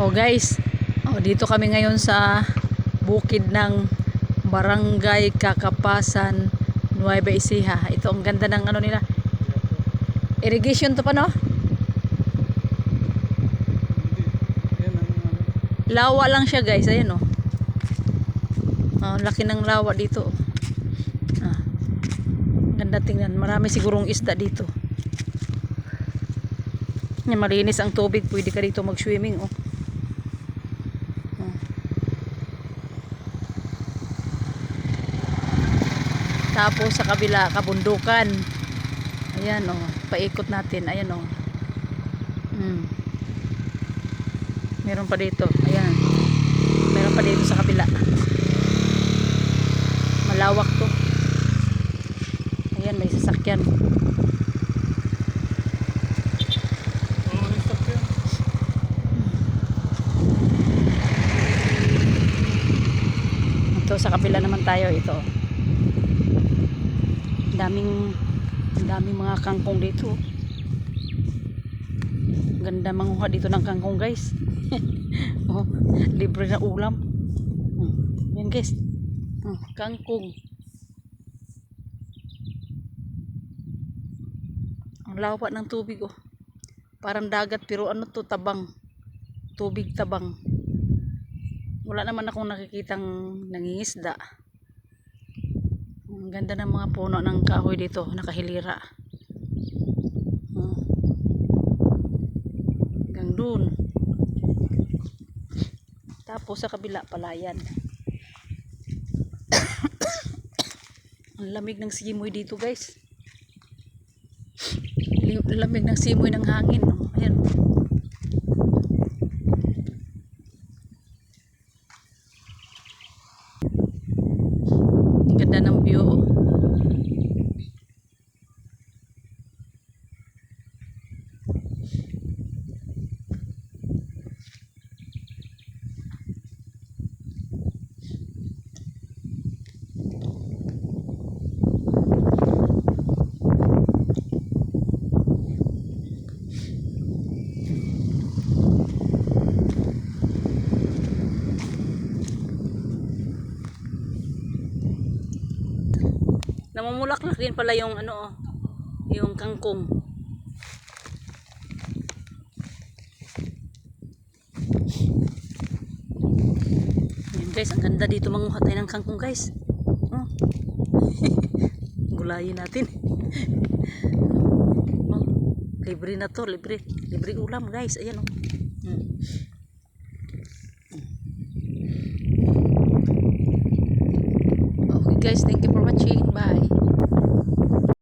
Oh guys, oh, dito kami ngayon sa bukid ng Barangay Kakapasan, Nueva Ecija. Ito ang ganda ng ano nila. Irrigation to pa no? Lawa lang siya guys, ayan oh. Oh, laki ng lawa dito. oh. Ah. Ganda tingnan. Marami sigurong isda dito. Malinis ang tubig. Pwede ka dito mag-swimming. Oh. Tapos sa kabila, kabundukan. Ayan oh, paikot natin. Ayan oh. Mm. Meron pa dito. Ayan. Meron pa dito sa kabila. Malawak to. Ayan, may sasakyan. Ito sa kabila naman tayo ito. Daming ang daming mga kangkong dito. Ganda manguha dito ng kangkong, guys. oh, libre na ulam. Hmm. Yan, guys. Oh, kangkong. Ang lawa ng tubig, oh. Parang dagat pero ano to, tabang. Tubig tabang wala naman akong nakikitang nangingisda ang ganda ng mga puno ng kahoy dito nakahilira. Hanggang dun. Tapos sa kabila palayan ang lamig ng simoy dito guys. Lamig ng simoy ng hangin ayan Ganda Namumulaklak din pala yung ano oh, yung kangkong. Ayan guys, ang ganda dito manguha tayo ng kangkong guys. Oh. Gulayin natin. oh. Libre na to, libre. Libre ulam guys. Ayan oh. Hmm. Guys, thank you for watching. Bye.